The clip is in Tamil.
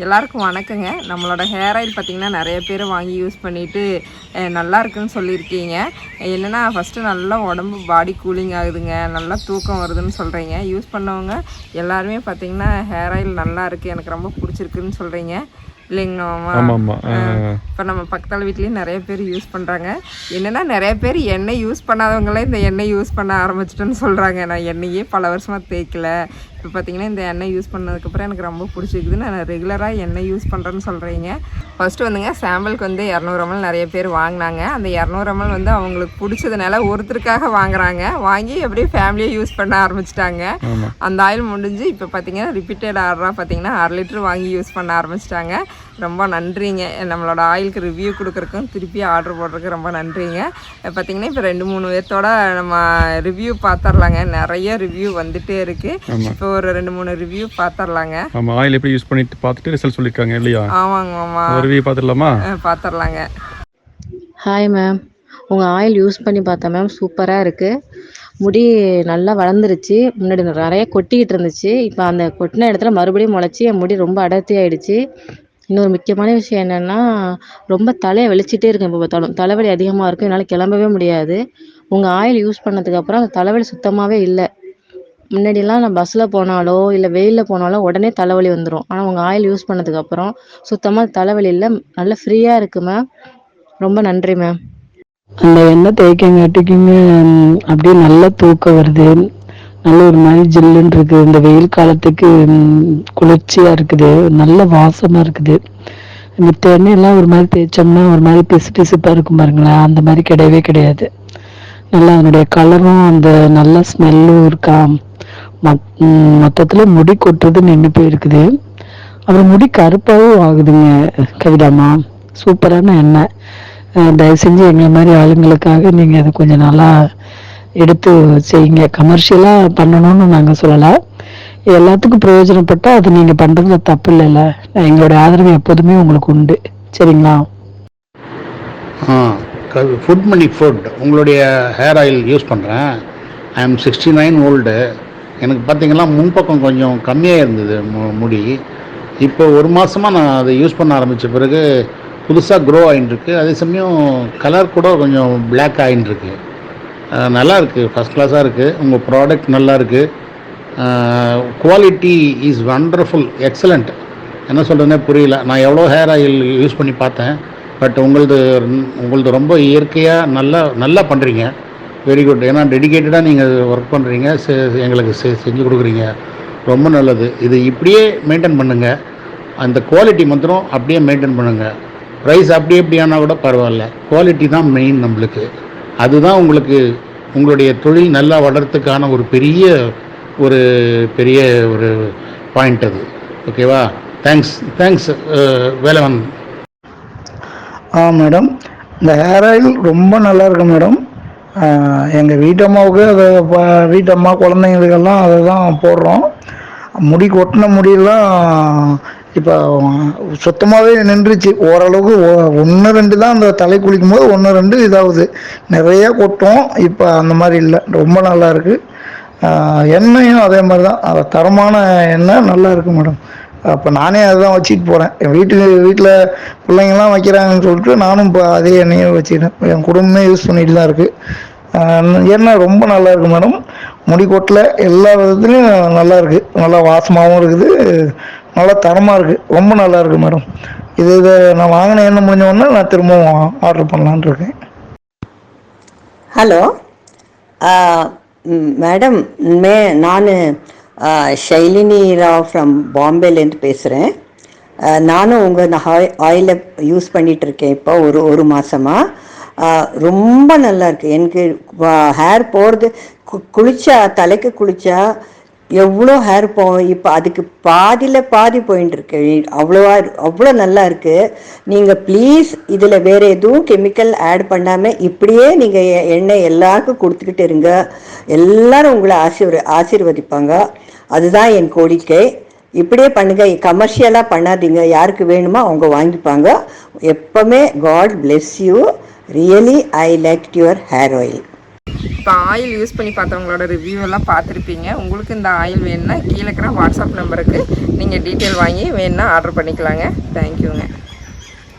எல்லாருக்கும் வணக்கங்க. நம்மளோட ஹேர் ஆயில் பார்த்திங்கன்னா நிறைய பேர் வாங்கி யூஸ் பண்ணிவிட்டு நல்லா இருக்குன்னு சொல்லியிருக்கீங்க. என்னென்னா ஃபஸ்ட்டு நல்லா உடம்பு பாடி கூலிங் ஆகுதுங்க. நல்லா தூக்கம் வருதுன்னு சொல்கிறீங்க யூஸ் பண்ணவங்க எல்லாருமே பார்த்திங்கன்னா ஹேர் ஆயில் நல்லா இருக்குது எனக்கு ரொம்ப பிடிச்சிருக்குன்னு சொல்கிறீங்க ஆமாம் இப்போ நம்ம பக்கத்தால் வீட்லேயும் நிறைய பேர் யூஸ் பண்ணுறாங்க என்னென்னா நிறைய பேர் எண்ணெய் யூஸ் பண்ணாதவங்களே இந்த எண்ணெய் யூஸ் பண்ண ஆரம்பிச்சிட்டேன்னு சொல்கிறாங்க நான் எண்ணெயே பல வருஷமாக தேய்க்கல. இப்போ பார்த்தீங்கன்னா இந்த எண்ணெய் யூஸ் பண்ணதுக்கப்புறம் எனக்கு ரொம்ப பிடிச்சிருக்குது. நான் ரெகுலராக எண்ணெய் யூஸ் பண்ணுறேன்னு சொல்கிறீங்க ஃபஸ்ட்டு வந்துங்க சாம்பிளுக்கு வந்து இரநூறு ml நிறைய பேர் வாங்கினாங்க. அந்த இரநூறு ml வந்து அவங்களுக்கு பிடிச்சதுனால ஒருத்தருக்காக வாங்குறாங்க. வாங்கி அப்படியே ஃபேமிலியாக யூஸ் பண்ண ஆரம்பிச்சிட்டாங்க. அந்த ஆயில் முடிஞ்சு இப்போ பார்த்தீங்கன்னா ரிப்பீட்டட் ஆர்டராக பார்த்தீங்கன்னா அரை லிட்டர் வாங்கி யூஸ் பண்ண ஆரம்பிச்சிட்டாங்க. ரொம்ப நன்றிங்க. நம்மளோட ஆயிலுக்கு ரிவ்யூ கொடுக்குறக்கும் திருப்பி ஆர்டர் போடுறதுக்கு ரொம்ப நன்றிங்க. பார்த்தீங்கன்னா இப்போ ரெண்டு மூணு பேர்த்தோட நம்ம ரிவ்யூ பார்த்துர்லாங்க நிறைய ரிவ்யூ வந்துட்டே இருக்குது இப்போ ஒரு ரெண்டு மூணு ரிவ்யூ பார்த்துர்லாங்க ஆமாம் ஆயில் எப்படி யூஸ் பண்ணிட்டு பார்த்துட்டு ரிசல்ட் சொல்லியிருக்காங்க இல்லையா? ஆமாங்க ஒரு ரிவ்யூ பார்த்துடலாமா பார்த்துர்லாங்க ஹாய் மேம் உங்கள் ஆயில் யூஸ் பண்ணி பார்த்தேன் மேம் சூப்பராக இருக்குது முடி நல்லா வளர்ந்துருச்சு. முன்னாடி நிறைய கொட்டிக்கிட்டு இருந்துச்சு. இப்போ அந்த கொட்டின இடத்துல மறுபடியும் முளைச்சி என் முடி ரொம்ப அடர்த்தி ஆயிடுச்சு இன்னொரு முக்கியமான விஷயம் என்னென்னா ரொம்ப தலையை வெளிச்சிட்டே இருக்கும் இப்போ பார்த்தாலும். தலைவலி அதிகமாக இருக்கும் என்னால் கிளம்பவே முடியாது. உங்கள் ஆயில் யூஸ் பண்ணதுக்கப்புறம் அந்த தலைவலி சுத்தமாகவே இல்லை. முன்னாடிலாம் நான் பஸ்ஸில் போனாலோ இல்லை வெயிலில் போனாலோ உடனே தலைவலி வந்துடும் ஆனால் உங்கள் ஆயில் யூஸ் பண்ணதுக்கப்புறம் சுத்தமாக தலைவலி இல்லை. நல்லா ஃப்ரீயாக இருக்குது மேம் ரொம்ப நன்றி மேம் அந்த எண்ணெய் தேய்க்கங்காட்டிக்குங்க அப்படியே நல்ல தூக்கம் வருது. நல்ல ஒரு மாதிரி ஜில்லுன்னு இருக்குது இந்த வெயில் காலத்துக்கு குளிர்ச்சியாக குளிர்ச்சியா இருக்குது. நல்ல வாசமா இருக்குது. மித்த எண்ணெயெல்லாம் ஒரு மாதிரி தேய்ச்சோம்னா ஒரு மாதிரி பிசு பிசுப்பாக இருக்கும் பாருங்களேன். அந்த மாதிரி கிடையவே கிடையாது. நல்லா அதனுடைய கலரும் அந்த நல்ல ஸ்மெல்லும் இருக்கா? மொத் மொத்தத்துல முடி கொட்டுறது நின்று போயிருக்குது. அப்புறம் முடி கருப்பாகவும் ஆகுதுங்க கவிதாமா சூப்பரான எண்ணெய். தயவு செஞ்சு எங்களை மாதிரி ஆளுங்களுக்காக நீங்கள் அதை கொஞ்சம் நல்லா எடுத்து செய்யுங்க. கமர்ஷியலாக பண்ணணும்னு நாங்கள் சொல்லலை. எல்லாத்துக்கும் பிரயோஜனப்பட்டால் அது நீங்கள் பண்ணுறதுல தப்பு இல்லைல்ல. எங்களுடைய ஆதரவு எப்போதுமே உங்களுக்கு உண்டு. சரிங்களா? ஆ ஃபுட் மணி ஃபுட் உங்களுடைய ஹேர் ஆயில் யூஸ் பண்ணுறேன் I am sixty nine old எனக்கு பார்த்தீங்கன்னா முன்பக்கம் கொஞ்சம் கம்மியாக இருந்தது மு- முடி. இப்போ ஒரு மாதமாக நான் அதை யூஸ் பண்ண ஆரம்பித்த பிறகு புதுசாக க்ரோ ஆகிட்டுருக்கு அதே சமயம் கலர் கூட கொஞ்சம் பிளாக் ஆகிட்டுருக்கு நல்லா இருக்குது ஃபஸ்ட் கிளாஸாக இருக்குது உங்கள் ப்ராடக்ட் நல்லா இருக்குது குவாலிட்டி இஸ் வண்டர்ஃபுல் எக்ஸலண்ட் என்ன சொல்கிறதுனே புரியல. நான் எவ்வளோ ஹேர் ஆயில் யூஸ் பண்ணி பார்த்தேன். பட் உங்களது உங்களது ரொம்ப இயற்கையாக நல்லா நல்லா பண்ணுறீங்க வெரி குட் ஏன்னா டெடிகேட்டடாக நீங்கள் ஒர்க் பண்ணுறீங்க எங்களுக்கு செ- செஞ்சு கொடுக்குறீங்க. ரொம்ப நல்லது. இது இப்படியே மெயின்டைன் பண்ணுங்கள் அந்த குவாலிட்டி மாத்திரம் அப்படியே மெயின்டைன் பண்ணுங்கள் ப்ரைஸ் அப்படி எப்படி ஆனால் கூட பரவாயில்ல. குவாலிட்டி தான் மெயின் நம்மளுக்கு. அதுதான் உங்களுக்கு உங்களுடைய தொழில் நல்லா வளர்றதுக்கான ஒரு பெரிய ஒரு பெரிய ஒரு பாயிண்ட் அது. ஓகேவா தேங்க்ஸ் தேங்க்ஸ் வேலவன். ஆ மேடம் இந்த ஹேர் ஆயில் ரொம்ப நல்லா இருக்கு மேடம் எங்கள் வீட்டம்மாவுக்கு அதை வீட்டம்மா குழந்தைங்களுக்கெல்லாம் அதை தான் போடுறோம். முடி கொட்டின முடியெல்லாம் இப்போ சுத்தமாகவே நின்றுச்சு. ஓரளவுக்கு ஒன்று ரெண்டு தான் அந்த தலை குளிக்கும் போது ஒன்று ரெண்டு இதாகுது. நிறையா கொட்டும். இப்போ அந்த மாதிரி இல்லை. ரொம்ப நல்லா இருக்குது எண்ணெயும் அதே மாதிரி தான். அதை தரமான எண்ணெய் நல்லா இருக்குது மேடம். அப்போ நானே அதுதான் வச்சுட்டு போகிறேன் என் வீட்டு வீட்டில் பிள்ளைங்கள்லாம் வைக்கிறாங்கன்னு சொல்லிட்டு நானும் இப்போ அதே எண்ணெயை வச்சுக்கிறேன். என் குடும்பமே யூஸ் பண்ணிட்டு தான் இருக்குது எண்ணெய் ரொம்ப நல்லா இருக்குது மேடம். முடி கொட்டில். எல்லா விதத்துலையும் நல்லா இருக்குது நல்லா வாசமாகவும் இருக்குது. நல்லா தரமாக இருக்குது ரொம்ப நல்லா இருக்குது மேடம் இது இதை நான் வாங்கின என்ன முடிஞ்ச நான் திரும்பவும் ஆர்டர் பண்ணலான் இருக்கேன். ஹலோ மேடம் மே நான் ஷைலினி ராவ் ஃப்ரம் பாம்பேலேருந்து பேசுகிறேன் நானும் உங்கள் ஆயிலை யூஸ் பண்ணிகிட்ருக்கேன் இருக்கேன் இப்போ ஒரு ஒரு மாதமாக ரொம்ப நல்லா இருக்குது எனக்கு ஹேர் போகிறது குளிச்சா தலைக்கு குளிச்சா எவ்வளோ ஹேர் போகும் இப்போ அதுக்கு பாதியில் பாதி போயின்னு இருக்கு. அவ்வளோவா அவ்வளோ நல்லா இருக்குது நீங்கள் ப்ளீஸ் இதில் வேறு எதுவும் கெமிக்கல் ஆட் பண்ணாமல் இப்படியே நீங்கள் எண்ணெய் எல்லாருக்கும் கொடுத்துக்கிட்டு இருங்க. எல்லாரும் உங்களை ஆசீர்வ ஆசீர்வதிப்பாங்க. அதுதான் என் கோரிக்கை. இப்படியே பண்ணுங்க. கமர்ஷியலாக பண்ணாதீங்க. யாருக்கு வேணுமோ அவங்க வாங்கிப்பாங்க. எப்பவுமே God bless you really I like your hair oil இப்போ ஆயில் யூஸ் பண்ணி பார்த்தவங்களோட ரிவ்யூ எல்லாம் பார்த்துருப்பீங்க. உங்களுக்கு இந்த ஆயில் வேணும்னா கீழே இருக்கிற வாட்ஸ்அப் நம்பருக்கு நீங்கள் டீட்டெயில் வாங்கி வேணும்னா ஆர்டர் பண்ணிக்கலாங்க. தேங்க்யூங்க